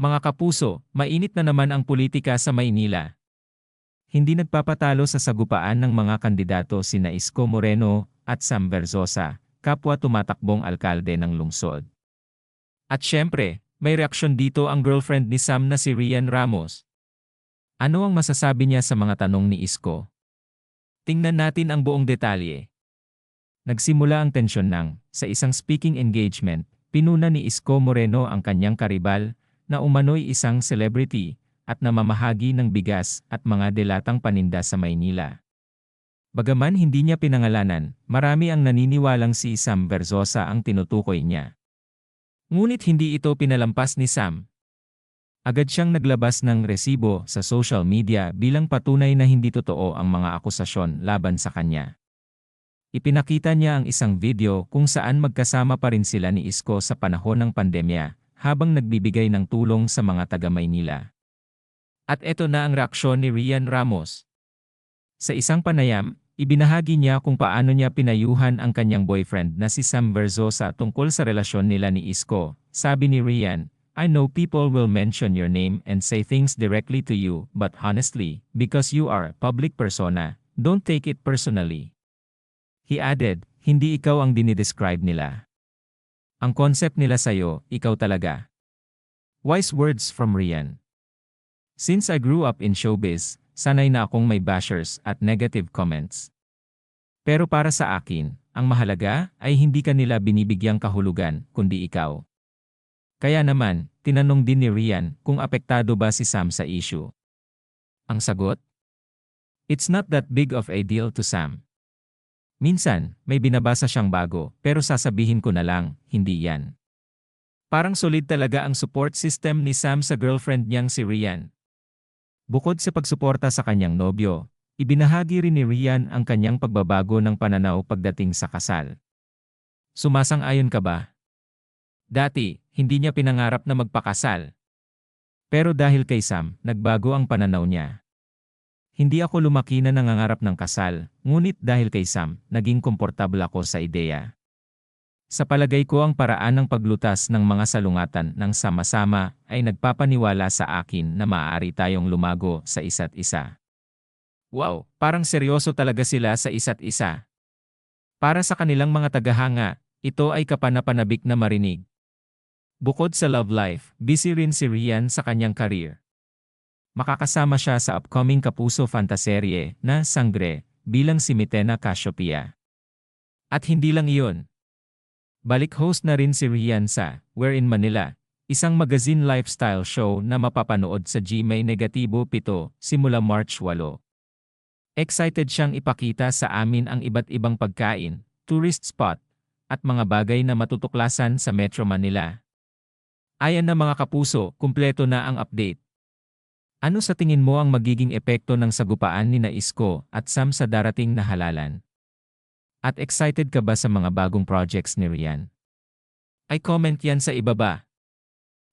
Mga kapuso, mainit na naman ang politika sa Maynila. Hindi nagpapatalo sa sagupaan ng mga kandidato sina Isko Moreno at Sam Verzosa, kapwa tumatakbong alkalde ng lungsod. At syempre, may reaksyon dito ang girlfriend ni Sam na si Rian Ramos. Ano ang masasabi niya sa mga tanong ni Isko? Tingnan natin ang buong detalye. Nagsimula ang tensyon nang, sa isang speaking engagement, pinuna ni Isko Moreno ang kanyang karibal, na umano'y isang celebrity, at namamahagi ng bigas at mga delatang paninda sa Maynila. Bagaman hindi niya pinangalanan, marami ang naniniwalang si Sam Verzosa ang tinutukoy niya. Ngunit hindi ito pinalampas ni Sam. Agad siyang naglabas ng resibo sa social media bilang patunay na hindi totoo ang mga akusasyon laban sa kanya. Ipinakita niya ang isang video kung saan magkasama pa rin sila ni Isko sa panahon ng pandemya, habang nagbibigay ng tulong sa mga taga Maynila. At eto na ang reaksyon ni Rian Ramos. Sa isang panayam, ibinahagi niya kung paano niya pinayuhan ang kanyang boyfriend na si Sam Verzosa tungkol sa relasyon nila ni Isko. Sabi ni Rian, I know people will mention your name and say things directly to you, but honestly, because you are a public persona, don't take it personally. He added, hindi ikaw ang dinidescribe nila. Ang concept nila sa'yo, ikaw talaga. Wise words from Rian. Since I grew up in showbiz, sanay na akong may bashers at negative comments. Pero para sa akin, ang mahalaga ay hindi ka nila binibigyang kahulugan, kundi ikaw. Kaya naman, tinanong din ni Rian kung apektado ba si Sam sa issue. Ang sagot? It's not that big of a deal to Sam. Minsan, may binabasa siyang bago, pero sasabihin ko na lang, hindi yan. Parang solid talaga ang support system ni Sam sa girlfriend niyang si Rian. Bukod sa pagsuporta sa kanyang nobyo, ibinahagi rin ni Rian ang kanyang pagbabago ng pananaw pagdating sa kasal. Sumasang-ayon ka ba? Dati, hindi niya pinangarap na magpakasal. Pero dahil kay Sam, nagbago ang pananaw niya. Hindi ako lumaki na nangangarap ng kasal, ngunit dahil kay Sam, naging komportable ako sa ideya. Sa palagay ko ang paraan ng paglutas ng mga salungatan ng sama-sama ay nagpapaniwala sa akin na maaari tayong lumago sa isa't isa. Wow, parang seryoso talaga sila sa isa't isa. Para sa kanilang mga tagahanga, ito ay kapanapanabik na marinig. Bukod sa love life, busy rin si Rian sa kanyang career. Makakasama siya sa upcoming Kapuso fantaserye na Sangre bilang si Mitena Cassiopeia. At hindi lang iyon. Balik host na rin si Rian sa Where in Manila, isang magazine lifestyle show na mapapanood sa GMA Negatibo 7 simula March 8. Excited siyang ipakita sa amin ang iba't ibang pagkain, tourist spot, at mga bagay na matutuklasan sa Metro Manila. Ayan na mga kapuso, kumpleto na ang update. Ano sa tingin mo ang magiging epekto ng sagupaan ni Naisko at Sam sa darating na halalan? At excited ka ba sa mga bagong projects ni Rian? Ay comment yan sa ibaba.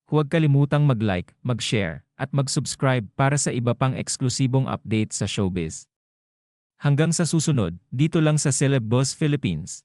Huwag kalimutang mag-like, mag-share, at mag-subscribe para sa iba pang eksklusibong update sa showbiz. Hanggang sa susunod, dito lang sa Celeb Boss Philippines.